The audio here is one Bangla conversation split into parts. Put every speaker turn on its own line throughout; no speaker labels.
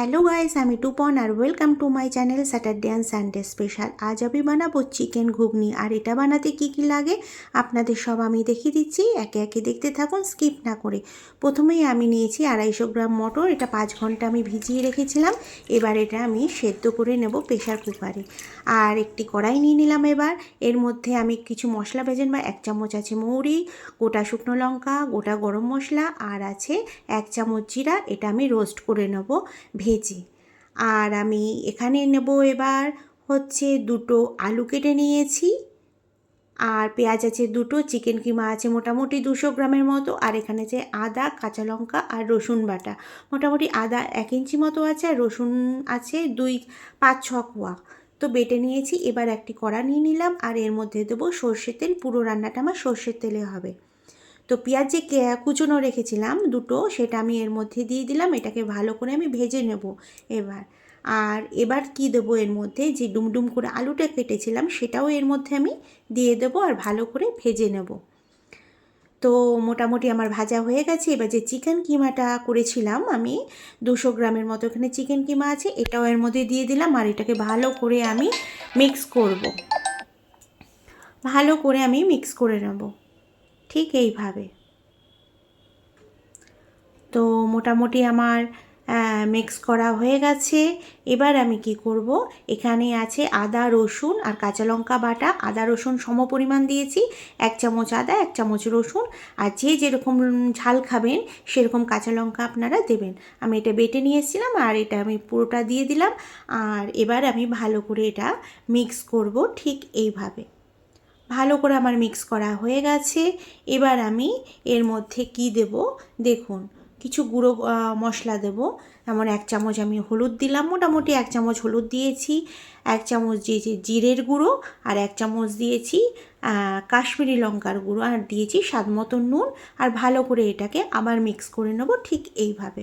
হ্যালো গাইস আমি টুপন আর welcome to my channel Saturday and Sunday special আজ আমি বানাবো চিকেন ঘুগনি। আর এটা বানাতে কি কি লাগে? আপনাদের সব আমি দেখিয়ে দিচ্ছি। একে একে দেখতে থাকুন স্কিপ না করে। প্রথমেই আমি নিয়েছি আড়াইশো গ্রাম মটর। এটা পাঁচ ঘণ্টা আমি ভিজিয়ে রেখেছিলাম। এবার এটা আমি সেদ্ধ করে নেব প্রেশার কুকারে। আর একটি কড়াই নিয়ে নিলাম এবার। এর মধ্যে আমি কিছু মশলা ভেজে বা এক চামচ আছে মৌরি, গোটা শুকনো লঙ্কা, গোটা গরম মশলা, আর আছে এক চামচ জিরা। এটা আমি রোস্ট করে নেব। ভেজে আর আমি এখানে নেব এবার হচ্ছে দুটো আলু কেটে নিয়েছি। আর পেঁয়াজ আছে দুটো, চিকেন কিমা আছে মোটামুটি দুশো গ্রামের মতো। আর এখানে যে আদা, কাঁচা লঙ্কা আর রসুন বাটা। মোটামুটি আদা এক ইঞ্চি মতো আছে আর রসুন আছে দুই, পাঁচ, ছ কোয়া। তো বেটে নিয়েছি, এবার একটি কড়া নিয়ে নিলাম। আর এর মধ্যে দেবো সর্ষের তেল। পুরো রান্নাটা আমার সর্ষের তেলে হবে। তো পেঁয়াজ যে কুচনো রেখেছিলাম দুটো, সেটা আমি এর মধ্যে দিয়ে দিলাম, এটাকে ভালো করে আমি ভেজে নেব এবার। আর এবার কি দেবো এর মধ্যে? যে ডুমডুম করে আলুটা কেটেছিলাম, সেটাও এর মধ্যে আমি দিয়ে দেবো আর ভালো করে ভেজে নেব। তো মোটামুটি আমার ভাজা হয়ে গেছে। এবার যে চিকেন কিমাটা করেছিলাম আমি, দুশো গ্রামের মতো এখানে চিকেন কিমা আছে, এটাও এর মধ্যে দিয়ে দিলাম আর এটাকে ভালো করে আমি মিক্স করব। ভালো করে আমি মিক্স করে নেব। ঠিক এইভাবে। তো মোটামুটি আমার মিক্স করা হয়ে গেছে। এবার আমি কি করব? এখানে আছে আদা, রসুন আর কাঁচা লঙ্কা বাটা। আদা, রসুন সম পরিমাণ দিয়েছি। এক চামচ আদা, এক চামচ রসুন। আর যে যেরকম ঝাল খাবেন, সেরকম কাঁচা লঙ্কা আপনারা দেবেন। আমি এটা বেটে নিয়ে এসেছিলাম আর এটা আমি পুরোটা দিয়ে দিলাম। আর এবার আমি ভালো করে এটা মিক্স করব ঠিক এইভাবে। ভালো করে আমার মিক্স করা হয়ে গেছে। এবার আমি এর মধ্যে কি দেব? দেখুন, কিছু গুঁড়ো মশলা দেব। যেমন এক চামচ আমি হলুদ দিলাম, মোটামুটি এক চামচ হলুদ দিয়েছি, এক চামচ দিয়েছি জিরের গুঁড়ো আর এক চামচ দিয়েছি কাশ্মীরি লঙ্কার গুঁড়ো। আর দিয়েছি স্বাদ মতো নুন। আর ভালো করে এটাকে আবার মিক্স করে নেব ঠিক এইভাবে।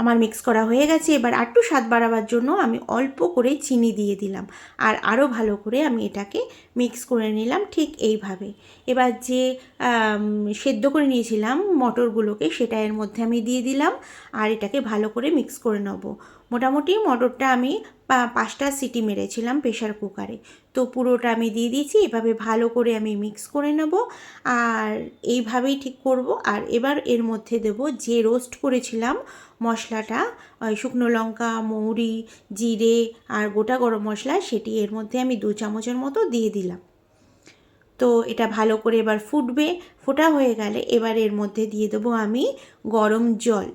আমার মিক্স করা হয়ে গেছে। এবার আরটু স্বাদ বাড়াবার জন্য আমি অল্প করে চিনি দিয়ে দিলাম। আর আরও ভালো করে আমি এটাকে মিক্স করে নিলাম ঠিক এইভাবে। এবার যে সেদ্ধ করে নিয়েছিলাম মটরগুলোকে সেটা এর মধ্যে আমি দিয়ে দিলাম। আর এটাকে ভালো করে মিক্স করে নেব। মোটামুটি মটরটা আমি পাঁচটা সিটি মেরেছিলাম প্রেশার কুকারে। তো পুরোটা আমি দিয়ে দিয়েছি, এভাবে ভালো করে আমি মিক্স করে নেব আর এইভাবেই ঠিক করব। আর এবার এর মধ্যে দেব যে রোস্ট করেছিলাম মশলাটা শুকনো লঙ্কা, মৌরি, জিরে আর গোটা গরম মশলা, সেটি এর মধ্যে আমি দু চামচের মতো দিয়ে দিলাম। তো এটা ভালো করে এবার ফুটবে, ফোটা হয়ে গেলে এবার এর মধ্যে দিয়ে দেবো আমি গরম জল।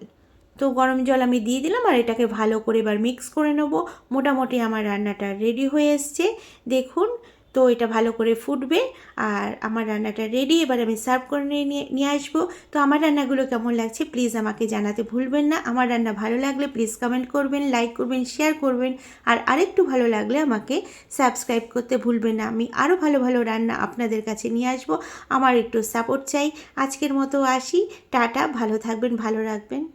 তো গরম জল আমি দিয়ে দিলাম আর এটাকে ভালো করে এবার মিক্স করে নেব। মোটামুটি আমার রান্নাটা রেডি হয়ে এসছে। দেখুন, তো এটা ভালো করে ফুটবে আর আমার রান্নাটা রেডি এবার আমি সার্ভ করে নিয়ে, নিয়ে- আসব। তো আমার রান্নাগুলো কেমন লাগছে প্লিজ আমাকে জানাতে ভুলবেন না। আমার রান্না ভালো লাগলে প্লিজ কমেন্ট করবেন লাইক করবেন শেয়ার করবেন আর আরেকটু ভালো লাগলে আমাকে সাবস্ক্রাইব করতে ভুলবেন না। আমি আরও ভালো ভালো রান্না আপনাদের কাছে নিয়ে আসব। আমার একটু সাপোর্ট চাই। আজকের মতো আসি। টাটা, ভালো থাকবেন, ভালো রাখবেন।